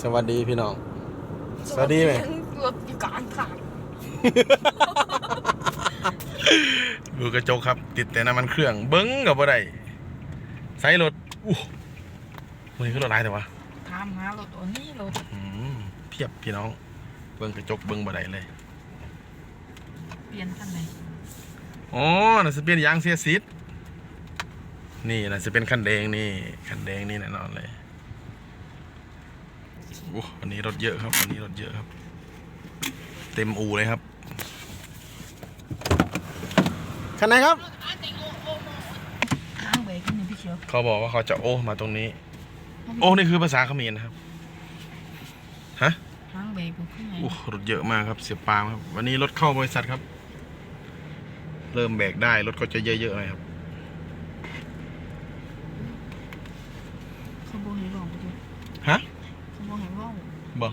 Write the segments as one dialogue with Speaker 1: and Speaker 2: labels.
Speaker 1: สวัสดีพี่น้อง สวัสดีไหม
Speaker 2: รถอยู่กลางทาง
Speaker 1: ดูกระจกครับ ติดแต่น้ำมันเครื่อง เบิ้งกับอะไรใส่รถอู้มันคือรถไรแต่วะ
Speaker 2: ถามหารถตัวนี้รถ
Speaker 1: อืมเพียบพี่น้อง เบิ้งกระจกเบิ้งบ่ได้เลย
Speaker 2: เปลี่ยนคันไหน
Speaker 1: อ๋อน่าจะเป็นยางเสียซิดนี่น่าจะเป็นคันแดงนี่ คันแดงนี่แน่นอนเลย โอ้วันนี้รถเยอะครับวันนี้รถเยอะครับ เต็มอูเลยครับคันไหนครับ
Speaker 2: ข้างเบรกนี่พี่เขียว
Speaker 1: เขาบอกว่าเขาจะโอ้มาตรงนี้ โอ้นี่คือภาษาเขมรนะครับฮะ
Speaker 2: ข้างเบรกอยู่ข้างใน
Speaker 1: โอ้รถเยอะมากครับเสียปาล์มครับ วันนี้รถเข้าบริษัทครับ เริ่มแบกได้รถก็จะเยอะๆหน่อยครับ
Speaker 2: เขาบอกให้ลองไปดู
Speaker 1: ฮะ
Speaker 2: บ่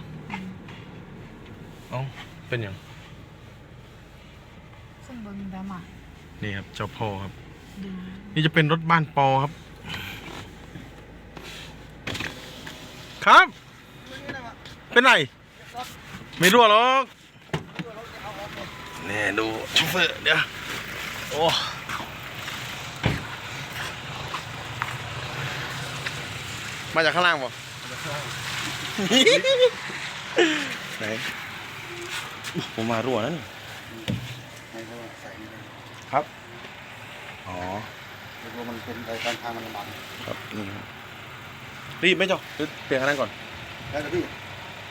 Speaker 1: เอ้าเป็นอย่าง
Speaker 2: คนเบิ่งดราม่า
Speaker 1: นี่ครับ เจ้าพ่อครับ
Speaker 2: ดู
Speaker 1: นี่จะเป็นรถบ้านปอครับ ครับ เป็นไร ไม่รั่วหรอกนี่ดูโชเฟอร์เดี๋ยวโอ้มาจากข้างล่างป่ะ ไหนอุ๊ยผมมารั่วนั่น
Speaker 3: ให้เขาใส่นี่เลย
Speaker 1: ครับ อ๋อ
Speaker 3: แล้วก็มันเป็นรายการทางมันลำบาก
Speaker 1: ครับนี่ครับรีบไหมเจ้าหรือเปลี่ยนคันนั้นก่อน
Speaker 3: แล้วแต่พี่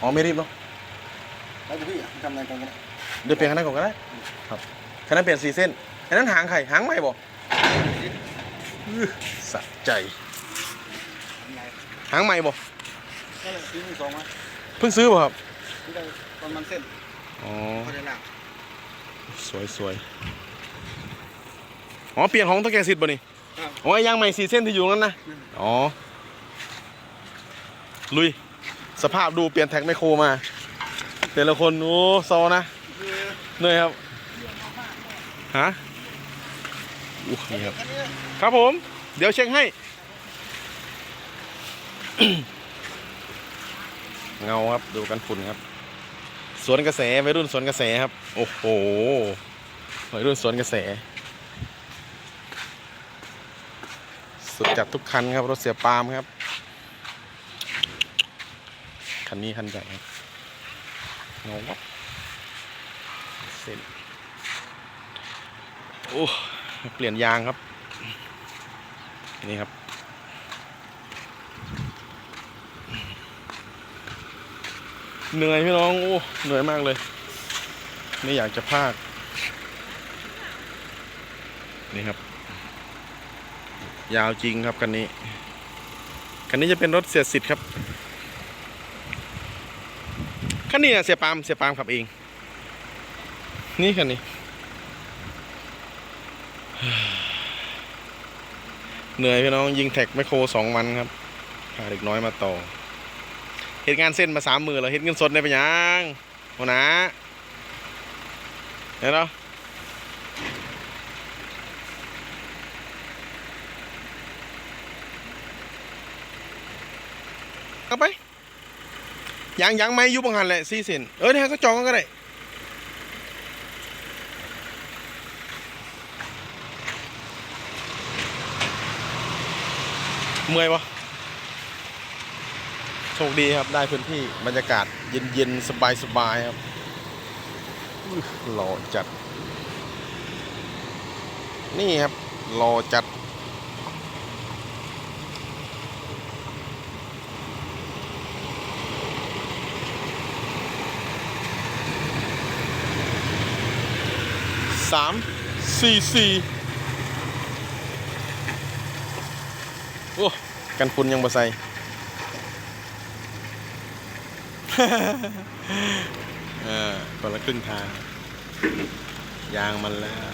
Speaker 1: อ๋อไม่รีบเนาะ
Speaker 3: แล้วแต่พี่ทำอะไรกันก็ได้
Speaker 1: เดี๋ยวเปลี่ยนคันนั้นก่อนก็ได้ครับคันนั้นเปลี่ยนสี่เส้นอันนั้นหางไข่หางใหม่บ่อื้อสะใจ
Speaker 3: ทำไง
Speaker 1: หางใหม่บ่
Speaker 3: นั่นแหละซื้อมือสองมา
Speaker 1: เพิ่งซื้อบ่ครับ
Speaker 3: ที่ได้ประมาณเส้น
Speaker 1: อ๋อ
Speaker 3: เขาได้ล่าง
Speaker 1: สวยสวยอ๋อเปลี่ยนของตะแกรงสิทธิ์บ่นี่อ๋อไอ้ยางใหม่สี่เส้นที่อยู่ตรงนั้นนะอ๋อลุยสภาพดูเปลี่ยนแท็กไมโครมา แต่ละคนโอ้ซอนะ
Speaker 3: คือ
Speaker 1: เหนื่อยครับฮะอู้นี่ครับ
Speaker 3: อันนี้
Speaker 1: ครับผม เดี๋ยวเช็คให้ เงาครับดูกันฝุ่นครับ สวนกระแสวัยรุ่นสวนกระแสครับ โอ้โหวัยรุ่นสวนกระแส สุดจัดทุกคันครับ รถเสียปาล์มครับ คันนี้คันใหญ่ครับเงาวับเส้นโอ้เปลี่ยนยางครับ นี่ครับ เหนื่อยพี่น้องโอ้เหนื่อยมากเลย ไม่อยากจะพากนี่ครับ ยาวจริงครับคันนี้คันนี้จะเป็นรถเสียสิทธิ์ครับคันนี้เสียปามเสียปามขับเอง นี่คันนี้เหนื่อยพี่น้องยิงแท็กไมโครสองวันครับพาเด็กน้อยมาต่อ เหตุงานเส้นมาสามมือแล้วเหตุเงินสดในไปยังหัวหนะเห็นเหรอเอาไปยังยังไม่ยุบบังหันแหละสี่เซนเออเนี่ยก็จองกันก็ได้เมื่อยปะ ชคดีครับได้พื้นที่บรรยากาศเย็นๆ สบายๆครับอื้อหล่อจัด นี่ครับหล่อจัด สามสี่สี่โอ้ กันฝุ่นยังบ่ใส่ เออคนละครึ่งทาง ยางมันแล้ว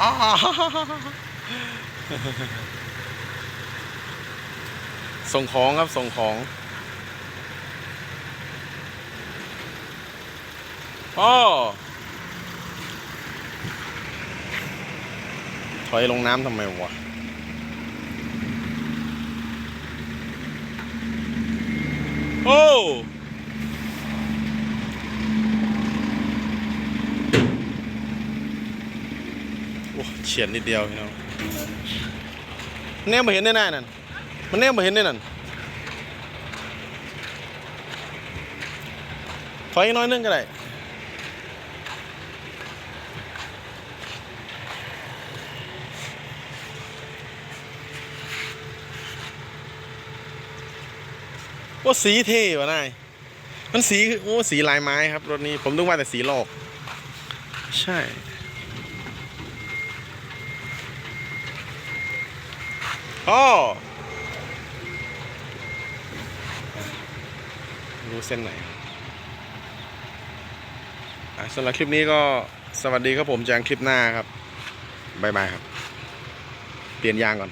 Speaker 1: อ๋อส่งของครับ ส่งของ พ่อถอยลงน้ำทำไมวะโอ้โอ้เฉียดนิดเดียวพี่น้องแนมมาเห็นแน่นั่นมันแนมมาเห็นได้นั่นถอยน้อยนึงก็ได้ ว่าสีเท่วะนายมันสีโอ้สีลายไม้ครับรถนี้ผมนึกว่าแต่สีโลกใช่โอ๋อรู้เส้นไหนอะสำหรับคลิปนี้ก็สวัสดีครับผมเจอกันคลิปหน้าครับ บ๊ายบายครับ เปลี่ยนยางก่อน